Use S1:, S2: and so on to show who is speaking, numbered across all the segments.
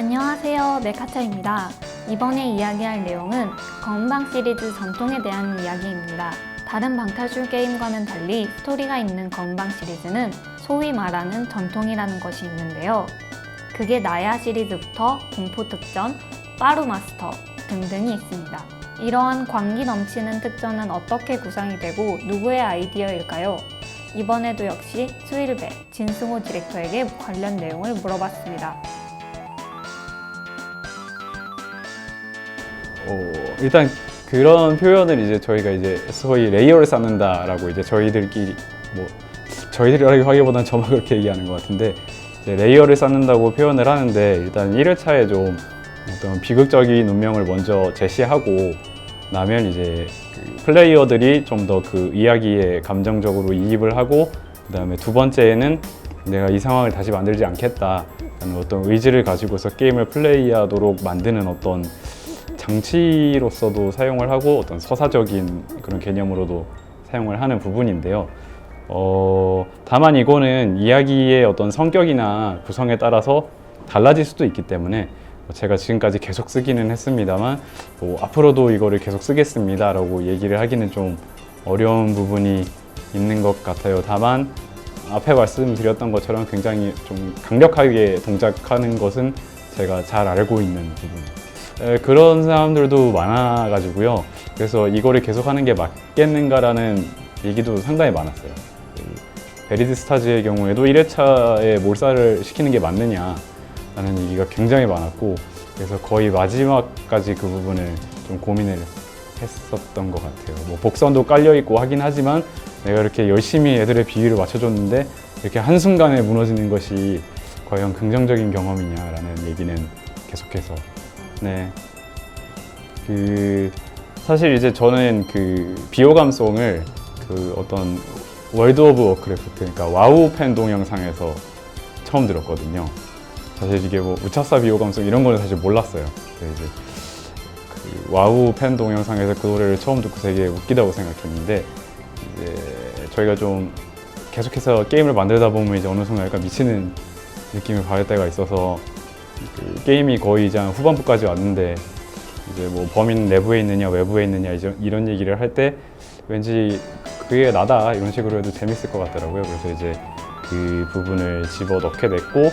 S1: 안녕하세요. 메카차입니다. 이번에 이야기할 내용은 건방 시리즈 전통에 대한 이야기입니다. 다른 방탈출 게임과는 달리 스토리가 있는 건방 시리즈는 소위 말하는 전통이라는 것이 있는데요. 그게 나야 시리즈부터 공포 특전, 빠루 마스터 등등이 있습니다. 이러한 광기 넘치는 특전은 어떻게 구성이 되고 누구의 아이디어일까요? 이번에도 역시 스윌베, 진승호 디렉터에게 관련 내용을 물어봤습니다.
S2: 어, 일단 그런 표현을 이제 저희가 이제 소위 레이어를 쌓는다라고 이제 저희들끼리 뭐 저희들이라고 하기보다는 저만 그렇게 얘기하는 것 같은데 레이어를 쌓는다고 표현을 하는데 일단 1회차에 좀 어떤 비극적인 운명을 먼저 제시하고 나면 이제 그 플레이어들이 좀 더 그 이야기에 감정적으로 이입을 하고 그 다음에 두 번째에는 내가 이 상황을 다시 만들지 않겠다 라는 어떤 의지를 가지고서 게임을 플레이하도록 만드는 어떤 장치로서도 사용을 하고 어떤 서사적인 그런 개념으로도 사용을 하는 부분인데요. 어, 다만 이거는 이야기의 어떤 성격이나 구성에 따라서 달라질 수도 있기 때문에 제가 지금까지 계속 쓰기는 했습니다만 뭐 앞으로도 이거를 계속 쓰겠습니다 라고 얘기를 하기는 좀 어려운 부분이 있는 것 같아요. 다만 앞에 말씀드렸던 것처럼 굉장히 좀 강력하게 동작하는 것은 제가 잘 알고 있는 부분. 에, 그런 사람들도 많아가지고요. 그래서 이거를 계속하는 게 맞겠는가라는 얘기도 상당히 많았어요. 그 베리드 스타즈의 경우에도 1회차에 몰살을 시키는 게 맞느냐라는 얘기가 굉장히 많았고 그래서 거의 마지막까지 그 부분을 좀 고민을 했었던 것 같아요. 뭐 복선도 깔려 있고 하긴 하지만 내가 이렇게 열심히 애들의 비위를 맞춰줬는데 이렇게 한순간에 무너지는 것이 과연 긍정적인 경험이냐라는 얘기는 계속해서 네. 그 사실 이제 저는 그 비호감송을 그 어떤 월드 오브 워크래프트 그러니까 와우 팬 동영상에서 처음 들었거든요. 사실 이게 뭐 우차사 비호감송 이런 거는 사실 몰랐어요. 이제 그 와우 팬 동영상에서 그 노래를 처음 듣고 되게 웃기다고 생각했는데 이제 저희가 좀 계속해서 게임을 만들다 보면 이제 어느 순간 약간 미치는 느낌을 받을 때가 있어서 그 게임이 거의 이제 한 후반부까지 왔는데 이제 뭐 범인 내부에 있느냐 외부에 있느냐 이제 이런 얘기를 할 때 왠지 그게 나다 이런 식으로 해도 재밌을 것 같더라고요. 그래서 이제 그 부분을 집어 넣게 됐고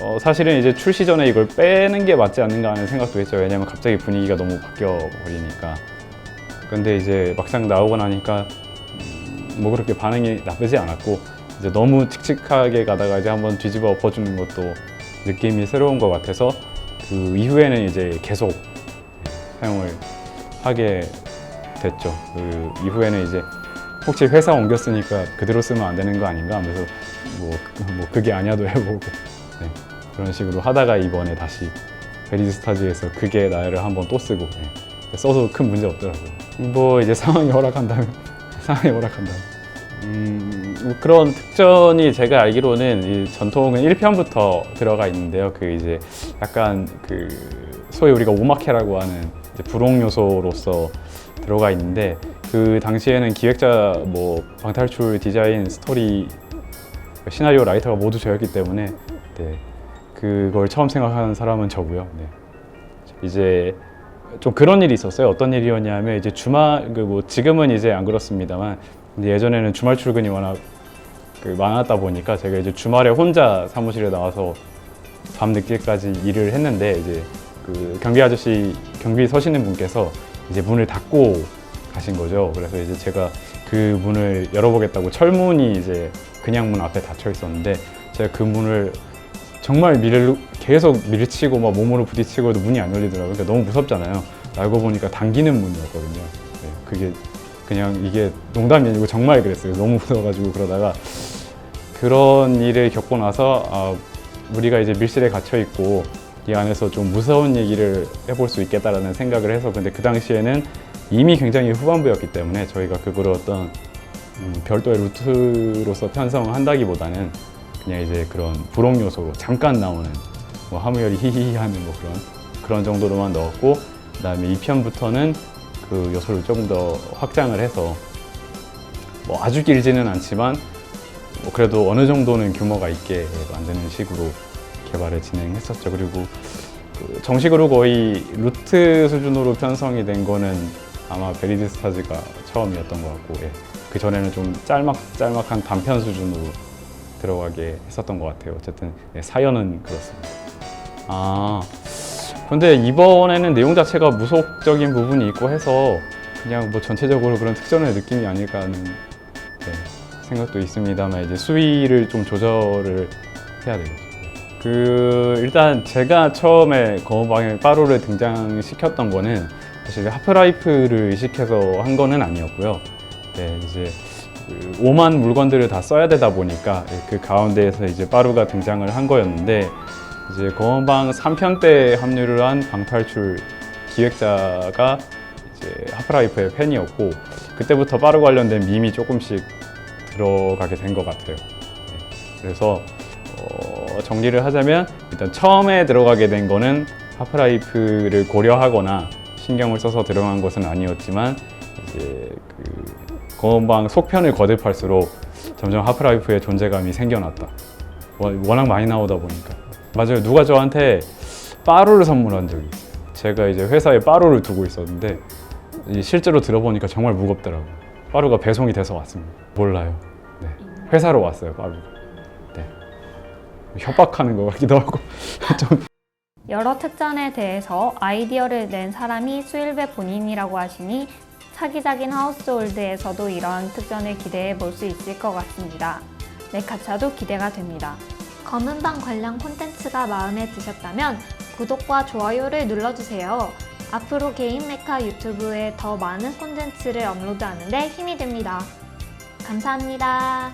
S2: 어, 사실은 이제 출시 전에 이걸 빼는 게 맞지 않는가 하는 생각도 했죠. 왜냐면 갑자기 분위기가 너무 바뀌어 버리니까. 근데 이제 막상 나오고 나니까 음, 뭐 그렇게 반응이 나쁘지 않았고 이제 너무 칙칙하게 가다가 이제 한번 뒤집어 엎어주는 것도 느낌이 새로운 것 같아서 그 이후에는 이제 계속 사용을 하게 됐죠. 그 이후에는 이제 혹시 회사 옮겼으니까 그대로 쓰면 안 되는 거 아닌가 하면서 뭐, 뭐 그게 아니야도 해보고 네, 그런 식으로 하다가 이번에 다시 베리스타즈에서 그게 나를 한번 또 쓰고 네, 써도 큰 문제 없더라고요. 뭐 이제 상황이 허락한다면 상황이 허락한다면 음, 뭐 그런 특전이 제가 알기로는 이 전통은 1편부터 들어가 있는데요. 그 이제 약간 그 소위 우리가 오마케라고 하는 이제 불혹 요소로서 들어가 있는데 그 당시에는 기획자 뭐 방탈출 디자인 스토리 시나리오 라이터가 모두 저였기 때문에 네, 그걸 처음 생각하는 사람은 저고요. 네. 이제 좀 그런 일이 있었어요. 어떤 일이었냐면 이제 주말 그 뭐 지금은 이제 안 그렇습니다만 근데 예전에는 주말 출근이 워낙 그 많았다 보니까 제가 이제 주말에 혼자 사무실에 나와서 밤 늦게까지 일을 했는데 이제 그 경비 아저씨 경비 서시는 분께서 이제 문을 닫고 가신 거죠. 그래서 이제 제가 그 문을 열어보겠다고 철문이 이제 그냥 문 앞에 닫혀 있었는데 제가 그 문을 정말 밀 계속 밀치고 막 몸으로 부딪히고도 문이 안 열리더라고요. 그러니까 너무 무섭잖아요. 알고 보니까 당기는 문이었거든요. 네, 그게 그냥 이게 농담이 아니고 정말 그랬어요. 너무 무서워가지고 그러다가 그런 일을 겪고 나서 아, 우리가 이제 밀실에 갇혀 있고 이 안에서 좀 무서운 얘기를 해볼 수 있겠다라는 생각을 해서 근데 그 당시에는 이미 굉장히 후반부였기 때문에 저희가 그거를 어떤 음, 별도의 루트로서 편성한다기보다는 그냥 이제 그런 불혹 요소로 잠깐 나오는 뭐 하무열이 히히히 하는 뭐 그런 그런 정도로만 넣었고 그다음에 2편부터는 그 요소를 조금 더 확장을 해서 뭐 아주 길지는 않지만 뭐 그래도 어느 정도는 규모가 있게 만드는 식으로 개발을 진행했었죠. 그리고 그 정식으로 거의 루트 수준으로 편성이 된 거는 아마 베리드 스타즈가 처음이었던 것 같고 예. 그 전에는 좀 짤막짤막한 단편 수준으로 들어가게 했었던 것 같아요. 어쨌든 예, 사연은 그렇습니다. 아 근데 이번에는 내용 자체가 무속적인 부분이 있고 해서 그냥 뭐 전체적으로 그런 특전의 느낌이 아닐까 하는 네, 생각도 있습니다만 이제 수위를 좀 조절을 해야 되겠죠. 그 일단 제가 처음에 검은방에 빠로를 등장시켰던 거는 사실 하프라이프를 의식해서 한 거는 아니었고요. 네, 이제 그 오만 물건들을 다 써야 되다 보니까 그 가운데에서 이제 빠루가 등장을 한 거였는데 이제 검은방 3편 때 합류를 한 방탈출 기획자가 이제 하프라이프의 팬이었고 그때부터 빠루 관련된 밈이 조금씩 들어가게 된 것 같아요. 네, 그래서 어, 정리를 하자면 일단 처음에 들어가게 된 거는 하프라이프를 고려하거나 신경을 써서 들어간 것은 아니었지만 이제 그 검은방 속편을 거듭할수록 점점 하프라이프의 존재감이 생겨났다. 워- 워낙 많이 나오다 보니까 맞아요. 누가 저한테 빠루를 선물한 적이 있어요. 제가 이제 회사에 빠루를 두고 있었는데 이 실제로 들어보니까 정말 무겁더라고요. 빠루가 배송이 돼서 왔습니다. 몰라요. 네. 회사로 왔어요. 빠루가. 네. 협박하는 것 같기도 하고 좀
S1: 여러 특전에 대해서 아이디어를 낸 사람이 수일배 본인이라고 하시니 차기작인 하우스홀드에서도 이러한 특전을 기대해 볼 수 있을 것 같습니다. 메카차도 기대가 됩니다. 검은방 관련 콘텐츠가 마음에 드셨다면 구독과 좋아요를 눌러주세요. 앞으로 개인 메카 유튜브에 더 많은 콘텐츠를 업로드하는데 힘이 됩니다. 감사합니다.